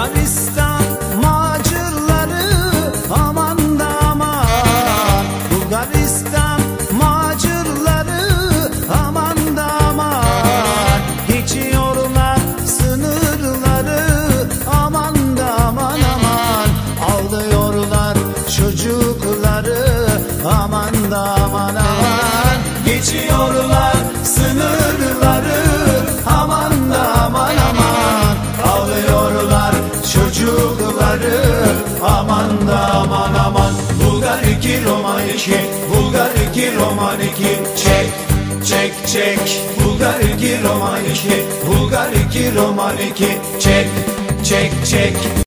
Bulgaristan macerları aman da aman. Bulgaristan macerları aman da aman. Geçiyorlar sınırları aman da aman aman. Avlıyorlar çocukları aman da aman aman. Geçiyorlar çocukları. Aman da aman aman. Bulgar 2 Roman 2 Bulgar 2 Roman 2 Çek çek çek. Bulgar 2 Roman 2 Bulgar 2 Roman 2 Çek çek çek